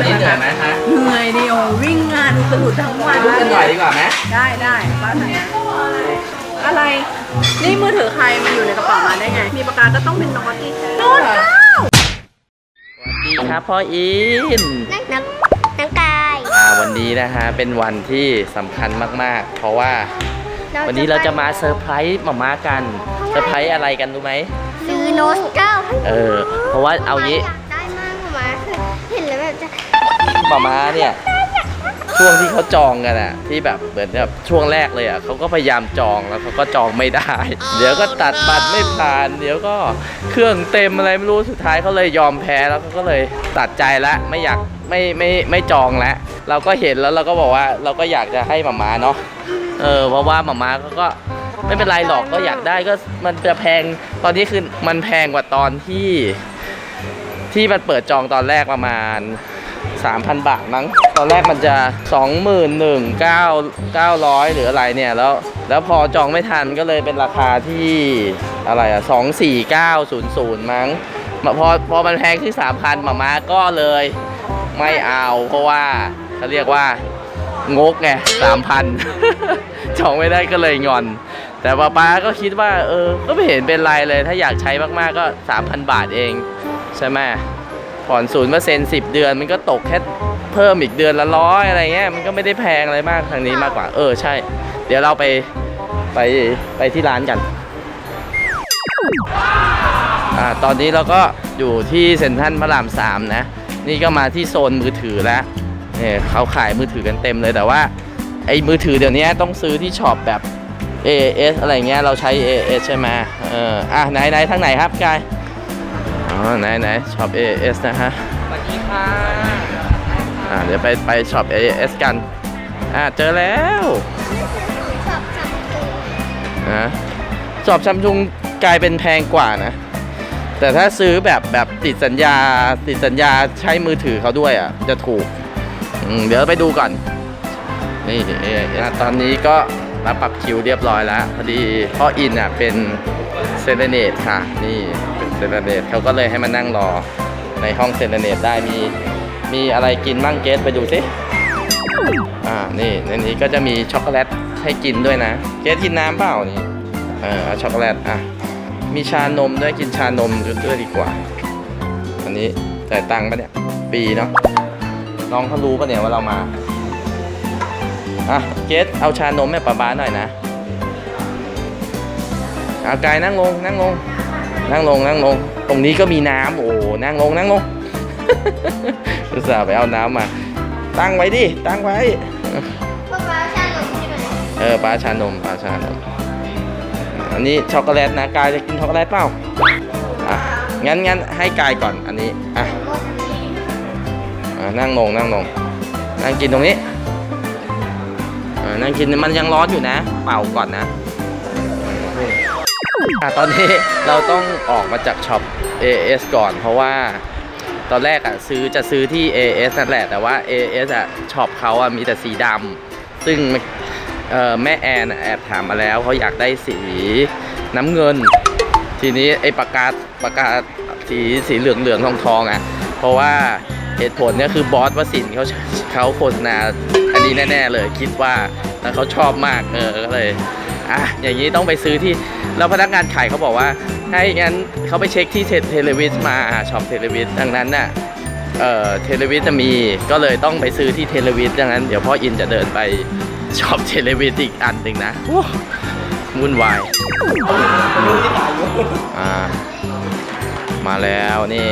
วันนี้เหนื่อยไหมฮะเหนื่อยดิโอวิ่งงานอุตลุดทั้งวันลุกกันหน่อยดีกว่าไหมได้ได้ป้าไหนอะอะไร นี่มือถือใครมันอยู่ในกระเป๋ามาได้ไง มีปากกาก็ต้องเป็นโน้ตดิโน้ตเก้าสวัสดีครับพ่ออินนักน้ำน้ำกายอ่าวันนี้นะฮะเป็นวันที่สำคัญมากๆ เพราะว่า วันนี้เราจะมาเซอร์ไพรส์หมาม่ากันเซอร์ไพรส์อะไรกันรู้ไหมซื้อโน้ตเก้าเออเพราะว่าเอางี้ หมาม่าเนี่ยช่วงที่เขาจองกันอะที่แบบเหมือนแบบช่วงแรกเลยอะเขาก็พยายามจองแล้วเขาก็จองไม่ได้ เดี๋ยวก็ตัดบัตรไม่ผ่าน เดี๋ยวก็เครื่องเต็มอะไรไม่รู้สุดท้ายเขาเลยยอมแพ้แล้วเขาก็เลยตัดใจแล้วไม่อยากไม่ไม่ไม่จองแล้วเราก็เห็นแล้วเราก็บอกว่าเราก็อยากจะให้หมาม่าเนาะเออเพราะว่าหมาม่าเขาก็ไม่เป็นไรหรอกก็อยากได้ก็มันจะแพงตอนนี้คือมันแพงกว่าตอนที่ ที่มันเปิดจองตอนแรกประมาณ 3,000 บาทมั้ง ตอนแรกมันจะ 21,900 หรืออะไรเนี่ย แล้ว แล้วพอจองไม่ทันก็เลยเป็นราคาที่อะไรอะ24900 มั้งพอพอมันแพงที่3,000มามาก็เลยไม่เอาเพราะว่าเขาเรียกว่างกไง3,000จองไม่ได้ก็เลยงอน แต่ป้าป้าก็คิดว่า เออ ก็ไม่เห็นเป็นไรเลย ถ้าอยากใช้มากๆก็ 3,000 บาทเอง ใช่ไหม ผ่อนศูนย์เปอร์เซ็นต์สิบเดือน มันก็ตกแค่เพิ่มอีกเดือนละร้อยอะไรเงี้ยมันก็ไม่ได้แพงอะไรมากทางนี้มากกว่า เออใช่ เดี๋ยวเราไปไปไปที่ร้านกันอ่าตอนนี้เราก็อยู่ที่เซ็นทรัลพระรามสามนะ นี่ก็มาที่โซนมือถือแล้วเนี่ยเขาขายมือถือกันเต็มเลยแต่ว่าไอ้มือถือเดี๋ยวนี้ต้องซื้อที่ช็อปแบบ AS อะไรเงี้ยเราใช้ AS ใช่ไหมเอออะไหนไหนทางไหนครับกาย ไหนไหนช็อป AS นะฮะสวัสดีค่ะอ่าเดี๋ยวไปไปช็อป AS กัน อ่าเจอแล้วชอบจับตัวนะช็อปซัมซุงกลายเป็นแพงกว่านะ แต่ถ้าซื้อแบบแบบติดสัญญาติดสัญญาใช้มือถือเขาด้วยอะ จะถูกอืมเดี๋ยวไปดูก่อน นี่อะตอนนี้ก็มาปรับคิวเรียบร้อยแล้ว พอดีพ่ออินอะเป็นเซเลเนตค่ะ นี่เป็น เซเลเนตเขาก็เลยให้มานั่งรอในห้องเซเลเนตได้มีมีอะไรกินมั่งเกสไปดูสิอ่านี่ในนี้ก็จะมีช็อกโกแลตให้กินด้วยนะ เกสกินน้ำเปล่านี่เออช็อกโกแลตอะมีชานมด้วยกินชานมด้วยดีกว่า อันนี้จ่ายตังค์ปะเนี่ยปีเนาะน้องเขารู้ปะเนี่ยว่าเรามาอะเกสเอาชานมแม่ป้าบ้าหน่อยนะเอากายนั่งลงนั่งลง นั่งลงนั่งลง ตรงนี้ก็มีน้ำโอ้นั่งลงนั่งลงอุตส่าห์ไปเอาน้ำมา ตั้งไว้ดิ ตั้งไว้ป้าป้าชาลงใช่ไหมเออปลาชานมปลาชานม อันนี้ช็อกโกแลตนะกายจะกินช็อกโกแลตเปล่าอะงั้นงั้นให้กายก่อนอันนี้อะอะนั่งลงนั่งลงนั่งกินตรงนี้อะนั่งกินมันยังร้อนอยู่นะ เป่าก่อนนะ อะตอนนี้เราต้องออกมาจากช็อป AS ก่อนเพราะว่าตอนแรกอะซื้อจะซื้อที่ AS นั่นแหละแต่ว่า AS อะช็อปเขาอะมีแต่สีดำซึ่งแม่แอนแอบถามมาแล้วเขาอยากได้สีน้ำเงิน ทีนี้ไอ้ปากกาปากกาสีสีเหลืองเหลืองทองทองๆอะ เพราะว่าเหตุผลเนี่ยคือบอสวสินเขาเขาโฆษณาอันนี้แน่ ๆ เลยคิดว่าแล้วเขาชอบมากเออก็เลย อะอย่างนี้ต้องไปซื้อที่แล้วพนักงานขายเขาบอกว่า ให้งั้นเขาไปเช็คที่เทเลวิสมาช็อปเทเลวิสดังนั้นน่ะเอ่อเทเลวิสจะมีก็เลยต้องไปซื้อที่เทเลวิสดังนั้นเดี๋ยวพ่ออินจะเดินไปชอบเทเลวิสอีกอันหนึ่งนะโอ้วุ่นวายอ่ามาแล้วนี่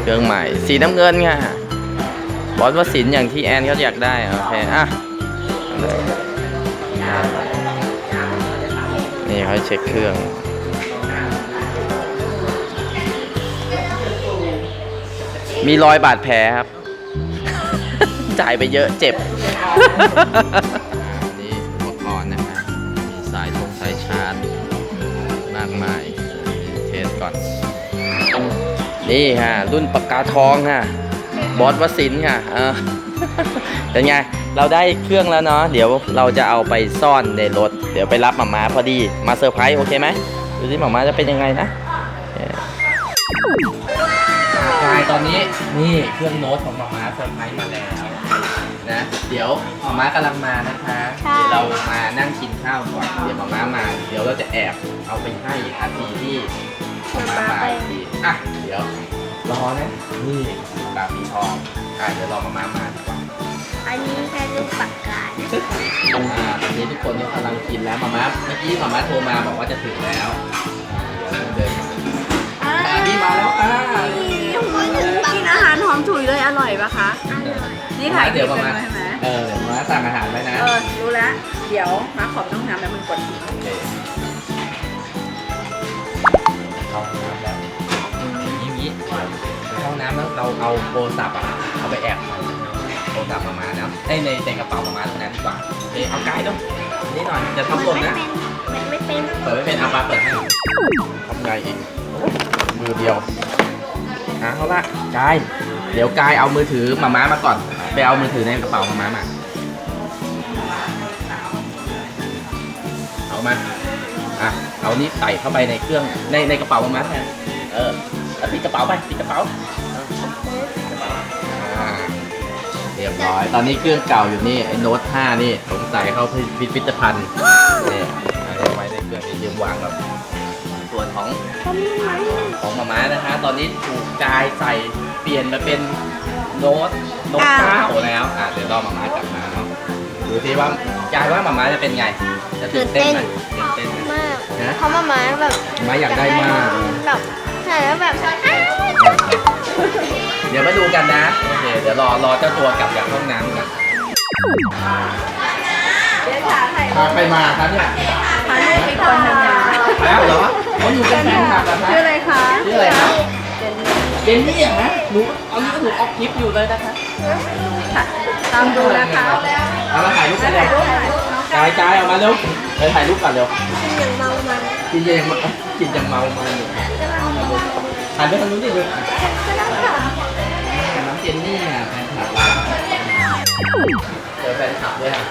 เครื่องใหม่สีน้ำเงินค่ะบอสวสินอย่างที่แอนเขาอยากได้โอเคอะ นี่เขาให้เช็คเครื่องมีรอยบาดแผลครับ จ่ายไปเยอะเจ็บ นี่อุปกรณ์นะฮะมีสายชงสายชาร์จ มากมายนี่เทสก่อน นี่ฮะ รุ่นปากกาทองฮะ บอสวสินค่ะเออเป็นไง เราได้เครื่องแล้วเนาะ เดี๋ยวเราจะเอาไปซ่อนในรถ เดี๋ยวไปรับหมามาพอดีมาเซอร์ไพรส์โอเคไหมดูสิหมามาจะเป็นยังไงนะกายตอนนี้นี่เครื่องโน้ตของหมามาเสซอร์ไพรส์มาแล้วนะเดี๋ยวหมาม้ากำลังมานะคะใช่เดี๋ยวเรามานั่งกินข้าวก่อนเดี๋ยวหมาม้ามา เดี๋ยวเราจะแอบเอาไปให้อาทีที่หมาม้ามาอีกทีอะเดี๋ยวรอนะนี่ปากสีทองอะเดี๋ยวรอหมาม้ามาดีกว่า อันนี้แค่ลูกปากกานะอ่าตอนนี้ทุกคนเนี่ยกำลังกินแล้วหมาม้าเมื่อกี้หมาม้าโทรมาบอกว่าจะถึงแล้วเดี๋ยวเดินมาอ่านี่มาแล้วค่ะกินอาหารหอมฉุยเลยอร่อยปะคะ นี่ถ่ายคลิเดี๋ยปวกัมานมาไว้ใช่ไหมเออเดี๋ยวมาสั่งอาหารไว้นะ เออ รู้แล้ว เดี๋ยวมาขอไปห้องน้ำแล้วมันกดทีโอเคเข้าห้องน้ำแล้วอย่างนี้เข้าห้องน้ำแล้วเราเอาโทรศัพท์อะเอาไปแอบใส่ โทรศัพท์มามานะในในในกระเป๋ามามาตรงนั้นดีกว่าโอเคเอาไกด์ต้องนี่หน่อยจะทำหล่นนะมันไม่เป็นเปิดไม่เป็นเอาปลาเปิดให้ทำไงอีกมือเดียวเอาละกายเดี๋ยวกายเอามือถือมาม้ามาก่อน ไปเอามือถือในกระเป๋ามาม้ามาเอามาอะเอานี่ใส่เข้าไปในเครื่องในในกระเป๋ามาม้าแทนเออแล้วปิดกระเป๋าไปปิดกระเป๋าอ่า เรียบร้อย ตอนนี้เครื่องเก่าอยู่นี่ ไอ้โน้ต5นี่สงสัยเข้าพิพิธภัณฑ์นี่เอาไว้ในเครื่องนี้ยืมวางแบบส่วนของของมาม่านะคะ ตอนนี้ถูกกายใส่เปลี่ยนมาเป็นโน้ตโน้ตเก้าแล้วอะเดี๋ยวรอมาม่ากลับมาเนาะดูสิว่ากายว่ามาม่าจะเป็นไง จะตื่นเต้นไหมตื่นเต้นไหมมากนะเพราะมาม่าแบบมาม่าอยากได้มากแบบใช่แล้วแบบอ้าว เดี๋ยวมาดูกันนะโอเคเดี๋ยวรอรอเจ้าตัวกลับจากห้องน้ำกันเดี๋ยวถ่ายถ่ายพาใครมาครับเนี่ยถ่ายรูปอีกคนหนึ่งนะแล้วเหรอเขาอยู่เป็นแฟนคลับเหรอคะชื่ออะไรคะชื่ออะไรครับเจนนี่เหรอฮะหนูตอนนี้ก็หนูออกคลิปอยู่เลยนะคะค่ะตามดูนะคะเอามาถ่ายรูปกันเลยถ่ายรูปหน่อยกายกายออกมาเร็วไปถ่ายรูปก่อนเร็วอย่างเมามันกินยังกินยังเมามาอยู่ หันไปทางนู้นดิลูกน้องเจนนี่อะแฟนคลับเราเจอแฟนคลับด้วยอะ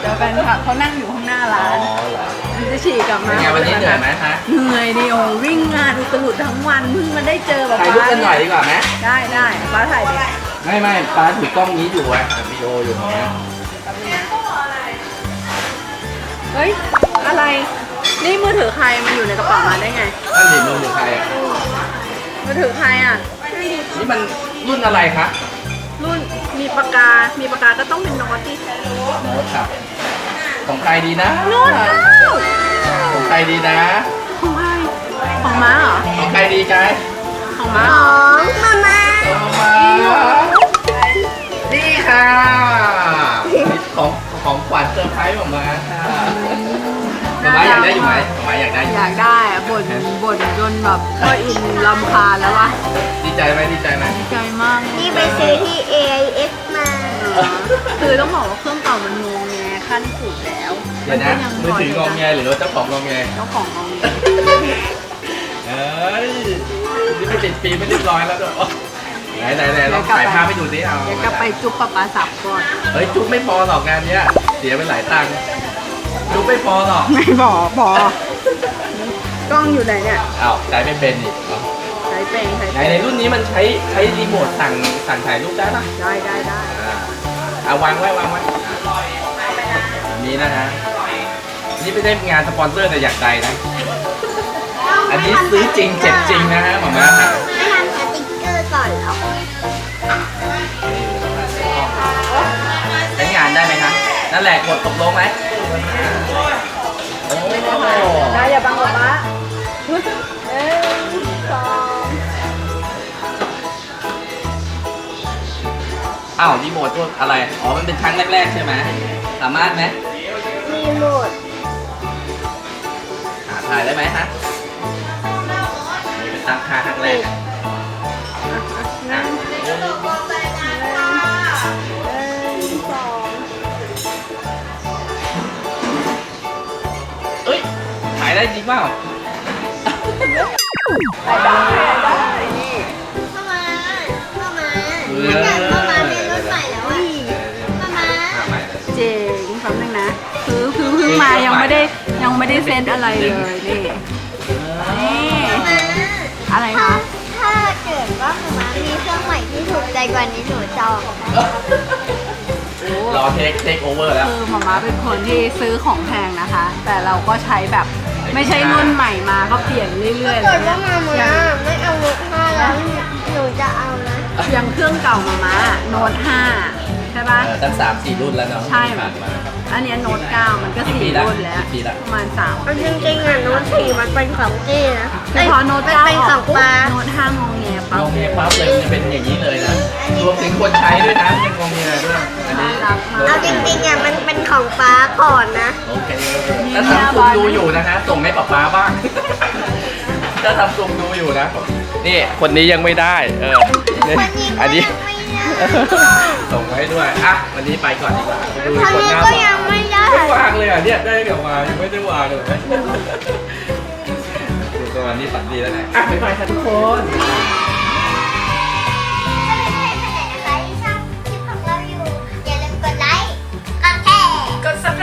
เดี๋ยวแฟนคลับเขานั่งอยู่ข้างหน้าอ๋อร้านเหรอมันจะฉี่กลับเป็มานไงวันนี้เหนื่อยไหมคะเหนื่อยดิโอวิ่งงานอุตลุดทั้งวันเพิ่งมาได้เจอแบบถ่ายรูปกันหน่อยดีกว่าไหมได้ได้ป้าถ่ายดิไม่ไม่ป้าถือกล้องนี้อยู่อะวิดีโออยู่เนี้ยเฮ้ยอะไร นี่มือถือใครมันอยู่ในกระเป๋ามาได้ไง นั่นดิมือถือใครอะมือ ถือใครอะ นี่มันรุ่นอะไรคะรุ่นมีปากกา มีปากกาก็ต้องเป็นโน้ตที่โน้ตครับของใครดีนะโน้ตเก้าของใครดีนะ ของใครของม้าเหรอ ของใครดีกายของม้าขเหรอองมาม่าเอามานี่ค่ะ ของของขวัญเซอร์ไพรส์ผมมาค่ะ มาม่าอยากได้อยู่ไหมมาม่าอยากได้อยู่อยากได้อะบ่นบ่นจนแบบก็อินลำคาญแล้ววะดีใจไหมดีใจไหมดีใจมากนี่ไปซื้อที่ AIS มาเออคือต้องบอกว่าเครื่องเก่ามันงงแงขั้นสุดแล้วเดี๋ยวนะมือถืองอแงหรือว่าเจ้าของงอแงเจ้าของงงแงเอ้ยนี่ไปติดฟิล์มไม่เรียบร้อยแล้วด้วยไหนไหนไหนลองถ่ายภาพให้ดูสิเอาเดี๋ยวกลับไปจุ๊บปะปาสับก่อน เฮ้ยจุ๊บไม่พอหรอกงานเนี้ยเสียไปหลายตังค์ จุ๊บไม่พอหรอกไม่บอกบอกกล้องอยู่ไหนเนี่ยอ้าวใช้ไม่เป็นอีกเหรอใช้เป็นใช้ไหนเป็นในรุ่นนี้มันใช้ใช้รีโมทสั่งสั่งถ่ายรูปได้ปะได้ได้ได้อ่าเอาวางไว้วางไว้อันนี้นะฮะนี่ไม่ได้งานสปอนเซอร์แต่อยากใจนะ อันนี้ซื้อจริงเจ็บจริงนะฮะหมอมา นั่นแหละกดตกลงไหมโอ้ได้อย่าบังหรอกมะหนึ่งสองอ้าวรีโมทตัวอะไร อ๋อ มันเป็นครั้งแรก ๆ ใช่ไหม สามารถไหมรีโมทอ่าถ่ายได้ไหมฮะนี่เป็นตั้งค่าครั้งแรกอะ ได้จริงเปล่าได้ได้ได้นี่เข้ามาเข้ามาถ้าเกิดเข้ามาเป็นรถใหม่แล้วอะเข้ามาอะใหม่เลยเจ๋งคำนึงนะ คือคือเพิ่งมายังไม่ได้ยังไม่ได้เซ็นอะไรเลยนี่นี่มาอะไรคะถ้าเกิดว่าเข้ามามีเครื่องใหม่ที่ถูกใจกว่านี้หนูจองรอเทคเทคโอเวอร์แล้วคือหมาม้าเป็นคนที่ซื้อของแพงนะคะ แต่เราก็ใช้แบบ ไม่ใช่รุ่นใหม่มาก็เปลี่ยนเรื่อยๆถ้าเลเกิยดว่ามามาไม่เอารถห้าแล้วหนูจะเอานะอย่างเครื่องเก่าหมาม้าโน้ต5ใช่ปะ เออตั้งสามสี่รุ่นแล้วเนาะใช่ ที่ผ่านมาอันเนี้ยโน้ต9มันก็กี่ปีสี่ละรุ่นแล้วกี่ปีละ ประมาณ3เอาจริงๆอะโน้ตสี่มันเป็นของจี้นะคือพอโน้ตมันเก้าเป็นอขออกงปุ๊บปลาโน้ตห้างงเงียปั๊บ งงเงียปั๊บเลยมันจะเป็นอย่างนี้เลยนะรวมถึงคนใช้ด้วยนะยังงงเงียด้วยอันนี้น่า รักมาก เอาจริงๆอะมันเป็นของปลาก่อนนะ โอเคถ้าทำซุมดูอยู่นะฮะส่งให้ป๊าป๊าบ้าง ถ้าทำซุมดูอยู่นะ นี่คนนี้ยังไม่ได้เออนี่คนนี้ก็อันนี้ยังไม่ได้ส่งไว้ด้วยอะวันนี้ไปก่อนดีกว่าไปดูคนผลนี้งานก็ยังไม่ได้ไม่วางเลยอะเนี่ยได้กลับมายังไม่ได้วางเลยดูตัววันนี้ฝันดีแล้วนะอะบ๊ายบายค่ะทุกคน What's up?